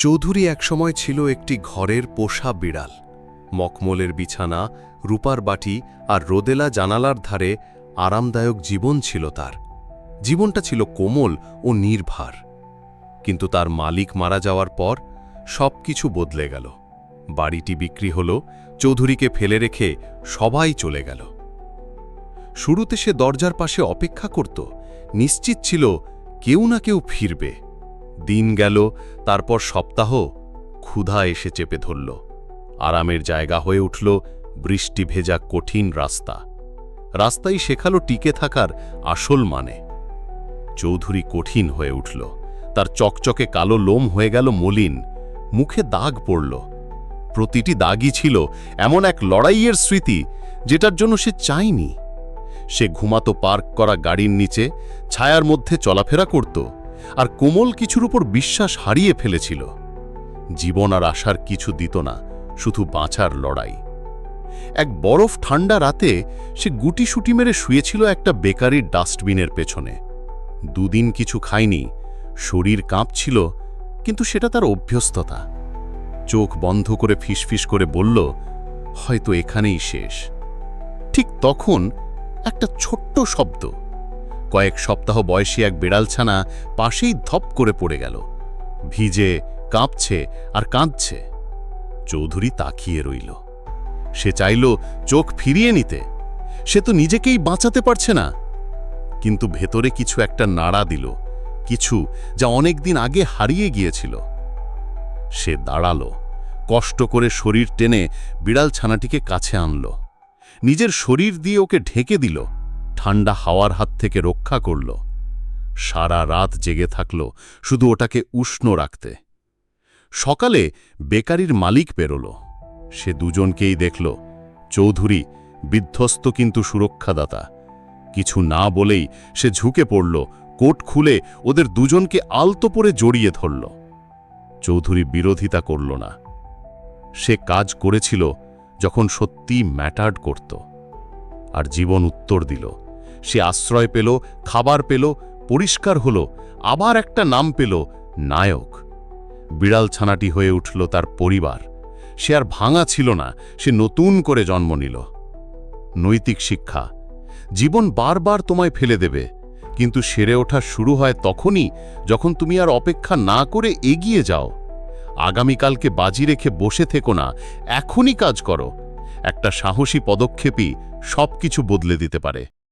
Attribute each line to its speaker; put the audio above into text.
Speaker 1: চৌধুরী একসময় ছিল একটি ঘরের পোষা বিড়াল। মকমলের বিছানা, রূপার বাটি আর রোদেলা জানালার ধারে আরামদায়ক জীবন ছিল তার। জীবনটা ছিল কোমল ও নির্ভার। কিন্তু তার মালিক মারা যাওয়ার পর সব কিছু বদলে গেল। বাড়িটি বিক্রি হল, চৌধুরীকে ফেলে রেখে সবাই চলে গেল। শুরুতে সে দরজার পাশে অপেক্ষা করত। নিশ্চিত ছিল কেউ না কেউ ফিরবে। দিন গেল, তারপর সপ্তাহ ক্ষুধা এসে চেপে ধরল। আরামের জায়গা হয়ে উঠল বৃষ্টি ভেজা কঠিন রাস্তা। রাস্তাই শেখালো টিকে থাকার আসল মানে। চৌধুরী কঠিন হয়ে উঠল। তার চকচকে কালো লোম হয়ে গেল মলিন। মুখে দাগ পড়ল। প্রতিটি দাগই ছিল এমন এক লড়াইয়ের স্মৃতি যেটার জন্য সে চায়নি। সে ঘুমাতো পার্ক করা গাড়ির নিচে, ছায়ার মধ্যে চলাফেরা করত। আর কোমল কিছুর উপর বিশ্বাস হারিয়ে ফেলেছিল। জীবন আর আশার কিছু দিত না, শুধু বাঁচার লড়াই। এক বরফ ঠান্ডা রাতে সে গুটি সুটি মেরে শুয়েছিল একটা বেকারির ডাস্টবিনের পেছনে। দুদিন কিছু খায়নি, শরীর কাঁপছিল, কিন্তু সেটা তার অভ্যস্ততা। চোখ বন্ধ করে ফিসফিস করে বলল, হয়তো এখানেই শেষ। ঠিক তখন একটা ছোট্ট শব্দ কয়েক সপ্তাহ বয়সী এক বেড়ালছানা পাশেই ধপ করে পড়ে গেল। ভিজে, কাঁপছে আর কাঁদছে। চৌধুরী তাকিয়ে রইল। সে চাইল চোখ ফিরিয়ে নিতে। সে তো নিজেকেই বাঁচাতে পারছে না। কিন্তু ভেতরে কিছু একটা নাড়া দিল, কিছু যা অনেক দিন আগে হারিয়ে গিয়েছিল। সে দাঁড়াল, কষ্ট করে শরীর টেনে বিড়াল ছানাটিকে কাছে আনল। নিজের শরীর দিয়ে ওকে ঢেকে দিল। ঠান্ডা হাওয়ার হাত থেকে রক্ষা করল। সারা রাত জেগে থাকল শুধু ওটাকে উষ্ণ রাখতে। সকালে বেকারির মালিক পেরোল সে দুজনকেই দেখল। চৌধুরী বিধ্বস্ত কিন্তু সুরক্ষাদাতা। কিছু না বলেই সে ঝুঁকে পড়ল, কোট খুলে ওদের দুজনকে আলতো পরে জড়িয়ে ধরল। চৌধুরী বিরোধিতা করল না। সে কাজ করেছিল যখন সত্যি ম্যাটার্ড করত। আর জীবন উত্তর দিল। সে আশ্রয় পেল, খাবার পেল, পরিষ্কার হল, আবার একটা নাম পেল, নায়ক। বিড়াল ছানাটি হয়ে উঠল তার পরিবার। সে আর ভাঙা ছিল না, সে নতুন করে জন্ম নিল। নৈতিক শিক্ষা, জীবন বারবার তোমায় ফেলে দেবে, কিন্তু সেরে ওঠা শুরু হয় তখনই যখন তুমি আর অপেক্ষা না করে এগিয়ে যাও। আগামীকালকে বাজি রেখে বসে থেকো না, এখনই কাজ করো। একটা সাহসী পদক্ষেপই সব কিছু বদলে দিতে পারে।